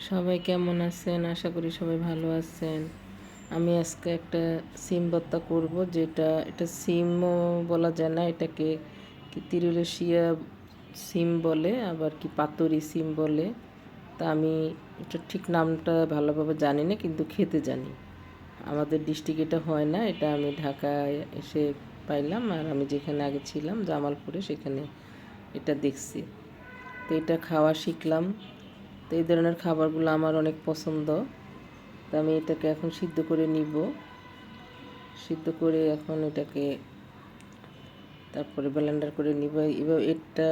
সবাই কেমন আছেন? আশা করি সবাই ভালো আছেন। আমি আজকে একটা সিম ভর্তা করব, যেটা, এটা সিমও বলা যায় না, এটাকে কি তিরুলেশিয়া সিম বলে, আবার কি পাতুরি সিম বলে। তা আমি এটা ঠিক নামটা ভালোভাবে জানি না, কিন্তু খেতে জানি। আমাদের ডিস্ট্রিক্ট এটা হয় না, এটা আমি ঢাকায় এসে পাইলাম, আর আমি যেখানে আগে ছিলাম, জামালপুরে, সেখানে এটা দেখছি। তো এটা খাওয়া শিখলাম। তো এই ধরনের খাবারগুলো আমার অনেক পছন্দ। তো আমি এটাকে এখন সিদ্ধ করে নিব। সিদ্ধ করে এখন এটাকে তারপরে ব্লেন্ডার করে নিব। এবার এটা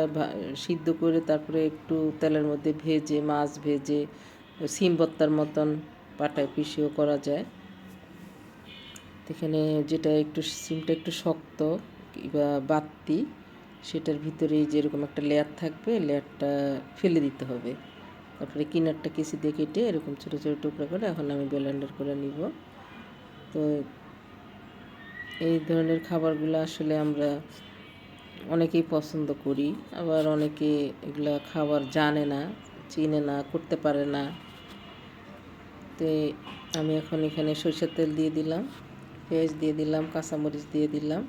সিদ্ধ করে তারপরে একটু তেলের মধ্যে ভেজে, মাছ ভেজে, সিম ভর্তার মতন পাটায় পিষেও করা যায়। এখানে যেটা একটু সিমটা একটু শক্ত কিংবা বাত্তি সেটার ভিতরে যেরকম একটা লেয়ার থাকবে লেয়ারটা ফেলে দিতে হবে। তারপরে কিনারটা কেসি দিয়ে কেটে এরকম ছোটো ছোটো টুকরা করে এখন আমি ব্লেন্ডার করে নিব। তো এই ধরনের খাবারগুলো আসলে আমরা অনেকেই পছন্দ করি, আবার অনেকে এগুলা খাবার জানে না, চিনে না, করতে পারে না। তো আমি এখন এখানে সরিষার তেল দিয়ে দিলাম, পেঁয়াজ দিয়ে দিলাম, কাঁচামরিচ দিয়ে দিলাম।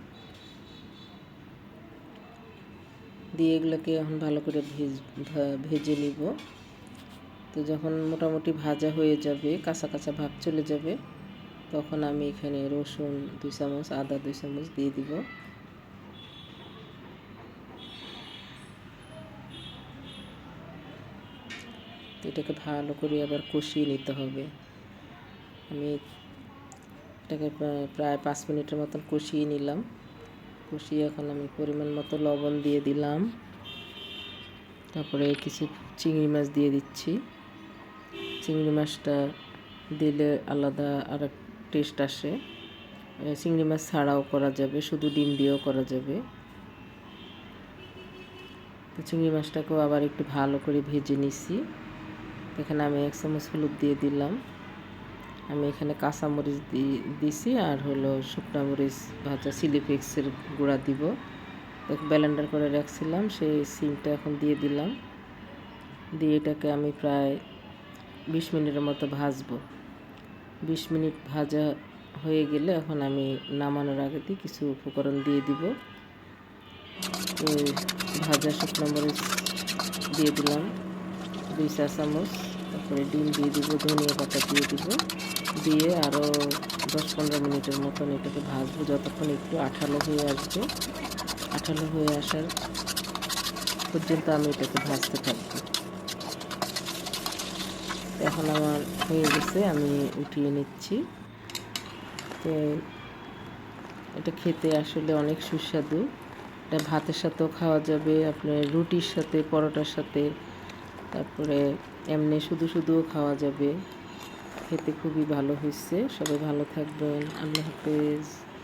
দিয়ে এগুলোকে এখন ভালো করে ভেজ ভেজে নিব। তো যখন মোটামুটি ভাজা হয়ে যাবে, কাঁচা কাঁচা ভাব চলে যাবে, তখন আমি এখানে রসুন দুই চামচ, আদা দুই চামচ দিয়ে দিব। এটাকে ভালো করে আবার কষিয়ে নিতে হবে। আমি এটাকে প্রায় পাঁচ মিনিটের মতন কষিয়ে নিলাম। কষিয়ে এখন আমি পরিমাণ মতো লবণ দিয়ে দিলাম। তারপরে কিছু চিংড়ি মাছ দিয়ে দিচ্ছি। চিংড়ি মাছটা দিলে আলাদা আর টেস্ট আসে। চিংড়ি মাছ ছাড়াও করা যাবে, শুধু ডিম দিয়েও করা যাবে। তো চিংড়ি মাছটাকেও আবার একটু ভালো করে ভেজে নিছি। এখানে আমি এক চামচ হলুদ দিয়ে দিলাম। আমি এখানে কাঁচামরিচ দিছি আর হলো শুকনো মরিচ ভাজা চিলি ফ্লেক্সের গুঁড়া দিব। ব্লেন্ডার করে রাখছিলাম, সেই সিমটা এখন দিয়ে দিলাম। দিয়ে এটাকে আমি প্রায় বিশ মিনিটের মতো ভাজবো। বিশ মিনিট ভাজা হয়ে গেলে এখন আমি নামানোর আগে দিয়ে কিছু উপকরণ দিয়ে দিব। তো ভাজা শুকনো মরিচ দিয়ে দিলাম, দুই চা চামচ, তারপরে ডিম দিয়ে দিব, ধনিয়া পাতা দিয়ে দিব। দিয়ে আরও দশ পনেরো মিনিটের মতন এটাকে ভাজবো, যতক্ষণ একটু আঠালো হয়ে আসবে। আঠালো হয়ে আসার পর্যন্ত আমি এটাকে ভাজতে থাকব। এখন আমার হয়ে গেছে, আমি উঠিয়ে নিচ্ছি। তো এটা খেতে আসলে অনেক সুস্বাদু। এটা ভাতের সাথেও খাওয়া যাবে, আপনার রুটির সাথে, পরোটার সাথে, তারপরে এমনি শুধু শুধুও খাওয়া যাবে। খেতে খুবই ভালো হয়েছে, সবাই ভালো থাকবেন। আল্লাহ হাফেজ।